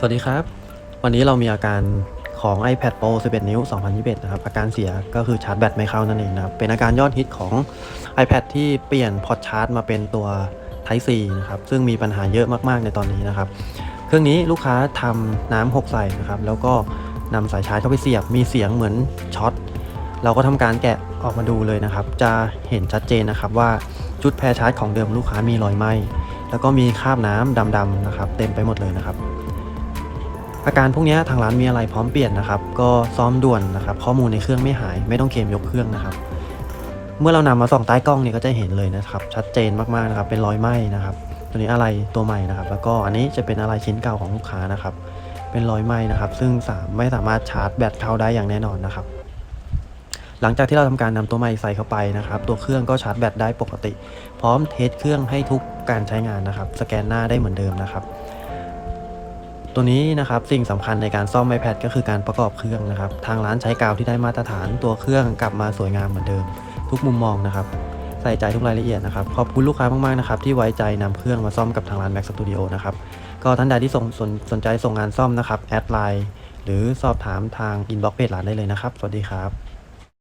สวัสดีครับ วันนี้เรามีอาการของ iPad Pro 11 นิ้ว 2021 นะครับ อาการเสียก็คือชาร์จแบตไม่เข้านั่นเองนะครับ เป็นอาการยอดฮิตของ iPad ที่เปลี่ยนพอร์ตชาร์จมาเป็นตัว Type C นะครับ ซึ่งมีปัญหาเยอะมากๆในตอนนี้นะครับ เครื่องนี้ลูกค้าทำน้ำหกใส่นะครับ แล้วก็นำสายชาร์จเข้าไปเสียบ มีเสียงเหมือนช็อต เราก็ทำการแกะออกมาดูเลยนะครับ จะเห็นชัดเจนนะครับว่าชุดแพรชาร์จของเดิมลูกค้ามีรอยไหมแล้วก็มีคราบน้ำดำๆนะครับ เต็มไปหมดเลยนะครับ อาการพวกนี้ทางร้านมีอะไรพร้อมเปลี่ยนนะครับ ก็ซ่อมด่วนนะครับ ข้อมูลในเครื่องไม่หาย ไม่ต้องเคมยกเครื่องนะครับ เมื่อเรานำมาส่องใต้กล้องเนี่ยก็จะเห็นเลยนะครับ ชัดเจนมากๆนะครับ เป็นรอยไหม้นะครับ ตัวนี้อะไรตัวใหม่นะครับ แล้วก็อันนี้จะเป็นอะไรชิ้นเก่าของลูกค้านะครับ เป็นรอยไหม้นะครับ ซึ่งสามไม่สามารถชาร์จแบตเข้าได้อย่างแน่นอนนะครับหลังจากที่เราทำการนำตัวใหม่ใส่เข้าไปนะครับ ตัวเครื่องก็ชาร์จแบตได้ปกติ พร้อมเทสเครื่องให้ทุกการใช้งานนะครับ สแกนหน้าได้เหมือนเดิมนะครับ ตัวนี้นะครับสิ่งสำคัญในการซ่อม iPad ก็คือการประกอบเครื่องนะครับ ทางร้านใช้กาวที่ได้มาตรฐานตัวเครื่องกลับมาสวยงามเหมือนเดิม ทุกมุมมองนะครับใส่ใจทุกรายละเอียดนะครับ ขอบคุณลูกค้ามากๆนะครับที่ไว้ใจนำเครื่องมาซ่อมกับทางร้าน Mac Studio นะครับก็ท่านใดที่สนสนสนใจส่งงานซ่อมนะครับแอดไลน์หรือสอบถามทางอินบ็อกซ์เพจร้านได้เลยนะครับ สวัสดีครับ